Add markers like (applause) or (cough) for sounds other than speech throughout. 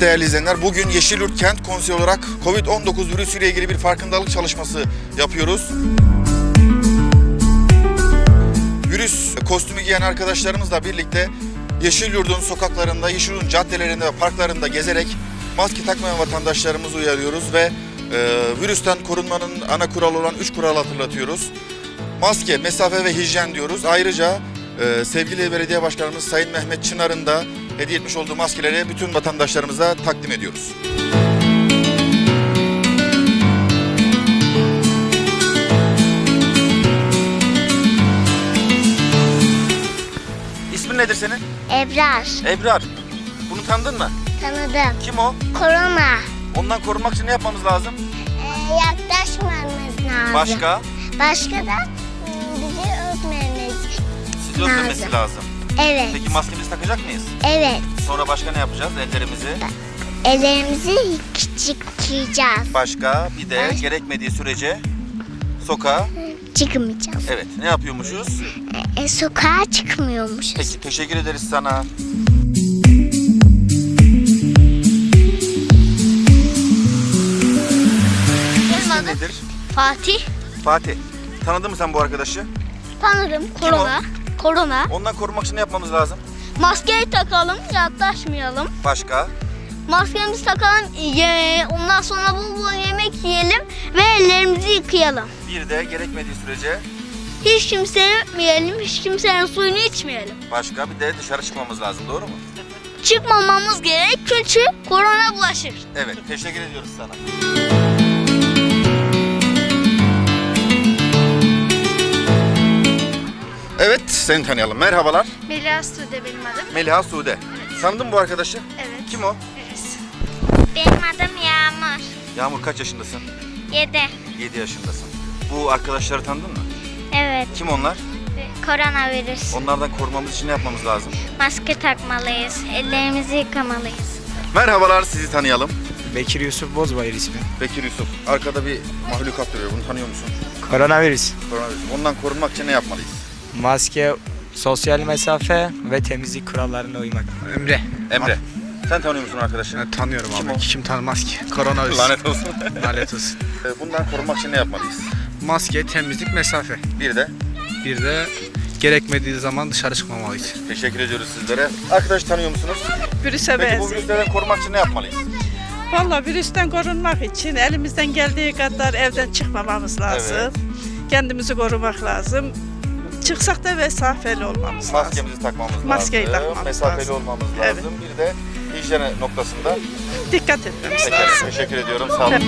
değerli izleyenler. Bugün Yeşilyurt Kent Konseyi olarak Covid-19 virüsüyle ilgili bir farkındalık çalışması yapıyoruz. Virüs kostümü giyen arkadaşlarımızla birlikte Yeşilyurt'un sokaklarında, Yeşilyurt'un caddelerinde ve parklarında gezerek maske takmayan vatandaşlarımızı uyarıyoruz ve e, virüsten korunmanın ana kuralı olan 3 kuralı hatırlatıyoruz. Maske, mesafe ve hijyen diyoruz. Ayrıca e, sevgili belediye başkanımız Sayın Mehmet Çınar'ın da hediye etmiş olduğu maskeleri bütün vatandaşlarımıza takdim ediyoruz. İsmin nedir senin? Ebrar. Ebrar. Bunu tanıdın mı? Tanıdım. Kim o? Korona. Ondan korunmak için ne yapmamız lazım? Ee, yaklaşmamız lazım. Başka? Başka da hmm, bizi öpmemiz. Sizi öpmemesi lazım. Evet. Peki maskemizi takacak mıyız? Evet. Sonra başka ne yapacağız? Ellerimizi. Ellerimizi yık- yıkayacağız. Başka bir de Baş- gerekmediği sürece sokağa. Çıkmayacağız. Evet. Ne yapıyormuşuz? E, sokağa çıkmıyormuşuz. Peki teşekkür ederiz sana. Benim adım Nedir? Fatih. Fatih. Tanıdın mı sen bu arkadaşı? Tanırım. Korona. Korona. Ondan korunmak için ne yapmamız lazım? Maskeyi takalım, yaklaşmayalım. Başka? Maskemizi takalım, ye- ondan sonra bol bol yemek yiyelim ve ellerimizi yıkayalım. Bir de gerekmediği sürece Hiç kimseyi öpmeyelim, hiç kimsenin suyunu içmeyelim. başka bir de dışarı çıkmamız lazım. Doğru mu? Çıkmamamız gerek çünkü korona bulaşır. Evet. Teşekkür ediyoruz sana. Seni tanıyalım. Merhabalar. Melia Sude benim adım. Meliha Sude. Tanıdın mı bu arkadaşı? Evet. Kim o? Benim adım Yağmur. Yağmur kaç yaşındasın? 7. 7 yaşındasın. Bu arkadaşları tanıdın mı? Evet. Kim onlar? Koronavirüs. Onlardan korumamız için ne yapmamız lazım? Maske takmalıyız. Ellerimizi yıkamalıyız. Merhabalar, sizi tanıyalım. Bekir Yusuf Bozbayır ismi. Bekir Yusuf. Arkada bir mahlukat duruyor. Bunu tanıyor musun? Koronavirüs. Koronavirüs. Ondan korunmak için ne yapmalıyız? Maske, sosyal mesafe ve temizlik kurallarına uymak. Emre. Emre. Sen tanıyor musun arkadaşını? Ben tanıyorum Kim abi. o? Kim tanımaz ki? Koronavirüs. Lanet olsun. (laughs) Lanet olsun. Ee, Bundan korunmak için ne yapmalıyız? Maske, temizlik, mesafe. Bir de Bir de gerekmediği zaman dışarı çıkmamalıyız. teşekkür ediyoruz sizlere. Arkadaş tanıyor musunuz? Virüse Peki bu benziyor. virüslerden korumak için ne yapmalıyız? Valla virüsten korunmak için elimizden geldiği kadar evden çıkmamamız lazım. Evet. Kendimizi korumak lazım. Çıksak da mesafeli olmamız lazım. Maskemizi takmamız Maskeyi lazım. takmamız mesafeli lazım. olmamız Evet. lazım. Bir de hijyen noktasında Dikkat etmemiz Peki, lazım. teşekkür ediyorum. Sağ olun.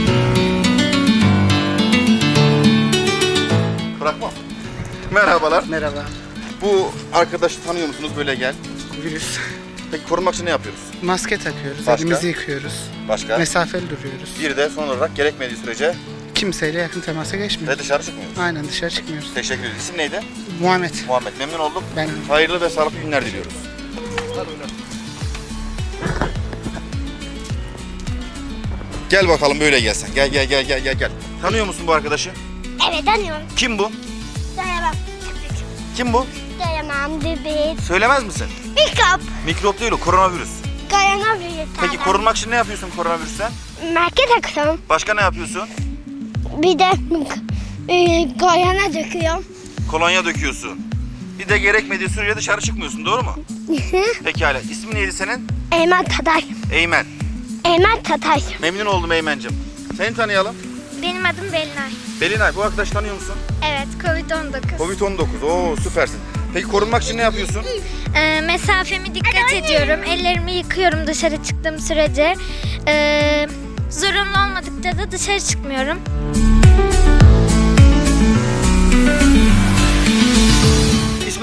Bırakmam. Merhabalar. Merhaba. Bu arkadaşı tanıyor musunuz? Böyle gel. Virüs. Peki korunmak için ne yapıyoruz? Maske takıyoruz. Başka? Elimizi yıkıyoruz. Başka? Mesafeli duruyoruz. Bir de son olarak gerekmediği sürece Kimseyle yakın temasa ve geçmiyoruz. dışarı çıkmıyoruz. Aynen dışarı çıkmıyoruz. Teşekkür ederiz. İsim neydi? Muhammed. Muhammed. Memnun olduk. Ben Hayırlı ve sağlıklı günler diliyoruz. Gel bakalım böyle gelsen. Gel gel gel gel gel gel. Tanıyor musun bu arkadaşı? Evet tanıyorum. Kim bu? Dayanamam. Kim bu? Dayanamam bebeğim. Söylemez misin? Mikrop. Mikrop değil o, koronavirüs. Dayanamıyorum. Peki korunmak için ne yapıyorsun koronavirüsten? Maske takıyorum. Başka ne yapıyorsun? Bir de e, kayana döküyorum. Kolonya döküyorsun. Bir de gerekmediği sürece dışarı çıkmıyorsun doğru mu? (laughs) Pekala. İsmin neydi senin? Eymen Tatay. Eymen. Eymen Tatay. Memnun oldum Eymen'cim. Seni tanıyalım. Benim adım Belinay. Belinay bu arkadaşı tanıyor musun? Evet Covid-19. Covid-19. Oo süpersin. Peki korunmak için ne yapıyorsun? Ee, mesafemi dikkat ediyorum. Ellerimi yıkıyorum dışarı çıktığım sürece. Ee, zorunlu olmadıkça da dışarı çıkmıyorum.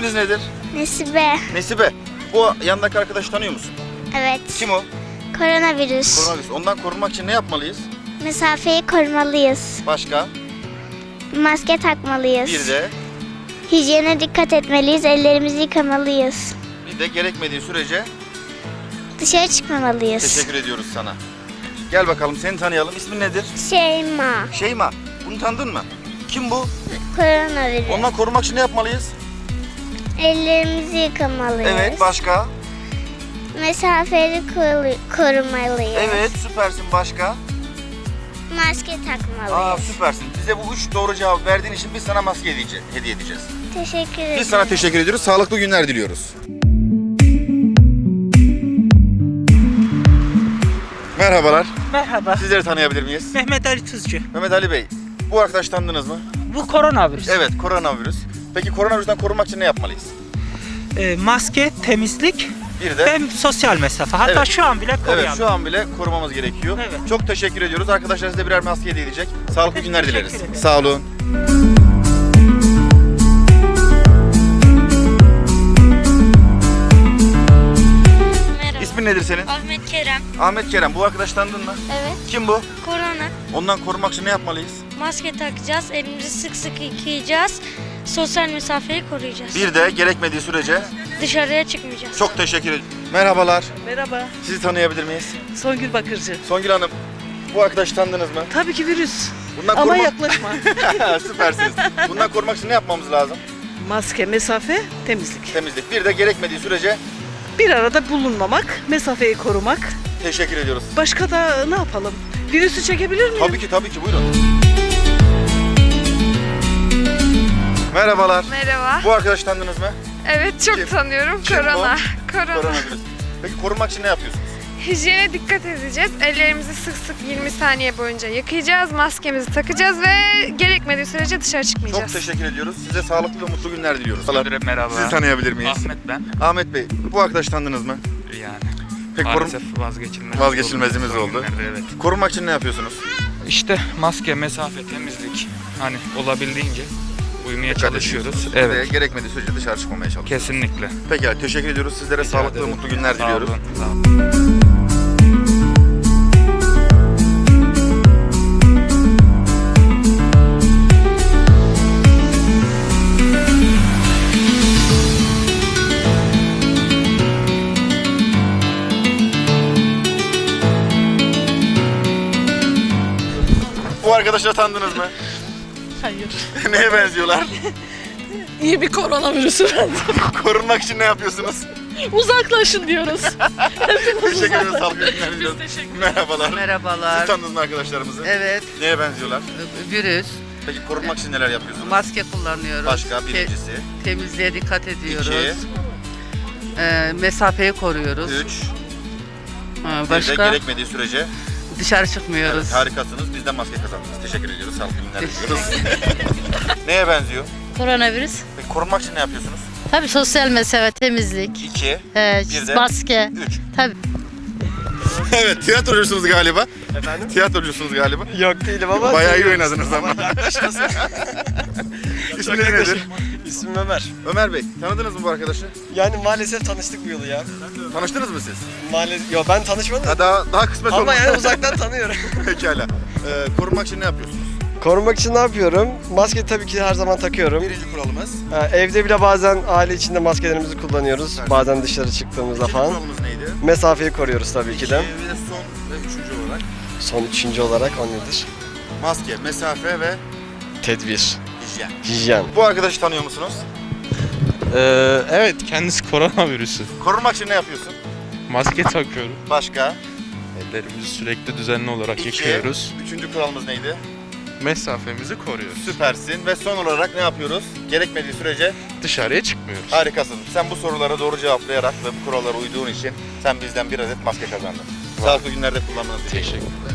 İsminiz nedir? Nesibe. Nesibe. Bu yandaki arkadaşı tanıyor musun? Evet. Kim o? Koronavirüs. Koronavirüs. Ondan korunmak için ne yapmalıyız? Mesafeyi korumalıyız. Başka? Maske takmalıyız. Bir de Hijyene dikkat etmeliyiz. Ellerimizi yıkamalıyız. bir de gerekmediği sürece Dışarı çıkmamalıyız. teşekkür ediyoruz sana. Gel bakalım seni tanıyalım. İsmin nedir? Şeyma. Şeyma. Bunu tanıdın mı? Kim bu? Koronavirüs. Ondan korumak için ne yapmalıyız? Ellerimizi yıkamalıyız. Evet başka? Mesafeli korumalıyız. Evet süpersin başka. Maske takmalıyız. Aa süpersin. Bize bu üç doğru cevap verdiğin için biz sana maske hediye, hediye edeceğiz. Teşekkür ederim. Biz sana teşekkür ediyoruz. Sağlıklı günler diliyoruz. Merhabalar. Merhaba. Sizleri tanıyabilir miyiz? Mehmet Ali Tuzcu. Mehmet Ali Bey. Bu arkadaş tanıdınız mı? Bu koronavirüs. Evet, koronavirüs. Peki koronavirüsten korunmak için ne yapmalıyız? Ee, maske, temizlik Bir de ve sosyal mesafe. Hatta Evet. şu an bile koruyalım. Evet, şu an bile korumamız gerekiyor. Evet. Çok teşekkür ediyoruz. Arkadaşlar size birer maske hediye edecek. Sağlıklı günler dileriz. ederim. Sağ olun. Merhaba. İsmin nedir senin? Ahmet Kerem. Ahmet Kerem. Bu arkadaş tanıdın mı? Evet. Kim bu? Korona. Ondan korunmak için ne yapmalıyız? Maske takacağız. Elimizi sık sık yıkayacağız. Sosyal mesafeyi koruyacağız. Bir de gerekmediği sürece Dışarıya çıkmayacağız. çok teşekkür ederim. Merhabalar. Merhaba. Sizi tanıyabilir miyiz? Songül Bakırcı. Songül Hanım. Bu arkadaşı tanıdınız mı? Tabii ki virüs. Bundan Ama korumak... yaklaşma. (laughs) Süpersiniz. Bundan korumak için ne yapmamız lazım? Maske, mesafe, temizlik. Temizlik. Bir de gerekmediği sürece Bir arada bulunmamak, mesafeyi korumak. teşekkür ediyoruz. Başka da ne yapalım? Virüsü çekebilir miyim? Tabii ki tabii ki buyurun. Merhabalar. Merhaba. Bu arkadaşı tanıdınız mı? Evet çok Kim? tanıyorum. Kim Korona. Korona. Koronavirüs. Peki korunmak için ne yapıyorsunuz? Hijyene dikkat edeceğiz. Ellerimizi sık sık 20 saniye boyunca yıkayacağız. Maskemizi takacağız ve gerekmediği sürece dışarı Çok çıkmayacağız. teşekkür ediyoruz. Size sağlıklı ve mutlu günler diliyoruz. Merhaba. Sizi tanıyabilir miyiz? Ahmet ben. Ahmet Bey, bu arkadaşı tanıdınız mı? Yani Peki korun... maalesef vazgeçilmez. Vazgeçilmezimiz oldu. günlerde, Evet. korunmak için ne yapıyorsunuz? İşte maske, mesafe, temizlik hani olabildiğince uymaya Dikkat çalışıyoruz. Evet. Ve gerekmediği sürece dışarı çıkmamaya çalışıyoruz. Kesinlikle. Peki teşekkür ediyoruz. Sizlere sağlıklı ve ederim. mutlu günler Sağ diliyoruz. olun, sağ olun. Bu arkadaşları tanıdınız mı? Hayır. (laughs) Neye benziyorlar? (laughs) İyi bir koronavirüsü (laughs) Korunmak için ne yapıyorsunuz? Uzaklaşın diyoruz. teşekkür ederiz. Sağlıklı günler diliyoruz. Merhabalar. Siz Merhabalar. tanıdınız mı arkadaşlarımızı? Evet, Neye benziyorlar? virüs, Peki korunmak için neler yapıyorsunuz? maske kullanıyoruz. Başka Te- birincisi. temizliğe dikkat ediyoruz. İki. Ee, mesafeyi koruyoruz. Üç. Ha, Bir de başka gerekmediği sürece dışarı evet, çıkmıyoruz. harikasınız. Biz de maske kazandınız. Teşekkür ediyoruz. Sağlıklı günler diliyoruz. (laughs) Neye benziyor? Koronavirüs. Peki korunmak için ne yapıyorsunuz? Tabii sosyal mesafe, temizlik, İki. e, Bir de- maske. Üç. Tabii. evet tiyatrocusunuz galiba. Efendim? Tiyatrocusunuz galiba. Yok değilim ama. Bayağı iyi oynadınız ama. (laughs) İsminiz nedir? İsmim Ömer. Ömer Bey, tanıdınız mı bu arkadaşı? Yani maalesef tanıştık bu yıl ya. Tanıştınız mı siz? Maalesef. Yo ben tanışmadım. Ha, daha daha kısmet Ama yani uzaktan tanıyorum. (laughs) Pekala. Ee, korunmak için ne yapıyorsunuz? Korunmak için ne yapıyorum? Maske tabii ki her zaman takıyorum. Birinci kuralımız. Ha, evde bile bazen aile içinde maskelerimizi kullanıyoruz. Süper. Bazen dışarı çıktığımızda İkinci falan. kuralımız neydi? Mesafeyi koruyoruz tabii ki de. İki ve son ve üçüncü olarak Son üçüncü olarak o nedir? maske, mesafe ve Tedbir. Hijyen. Hijyen. Bu arkadaşı tanıyor musunuz? Ee, evet kendisi koronavirüsü. Korunmak için ne yapıyorsun? Maske takıyorum. Başka? Ellerimizi sürekli düzenli olarak İki. yıkıyoruz. Üçüncü kuralımız neydi? Mesafemizi koruyoruz. Süpersin. Ve son olarak ne yapıyoruz? Gerekmediği sürece Dışarıya çıkmıyoruz. harikasın. Sen bu sorulara doğru cevaplayarak ve bu kurallara uyduğun için sen bizden bir adet maske kazandın. Sağlıklı günlerde kullanmanızı dilerim. Teşekkürler.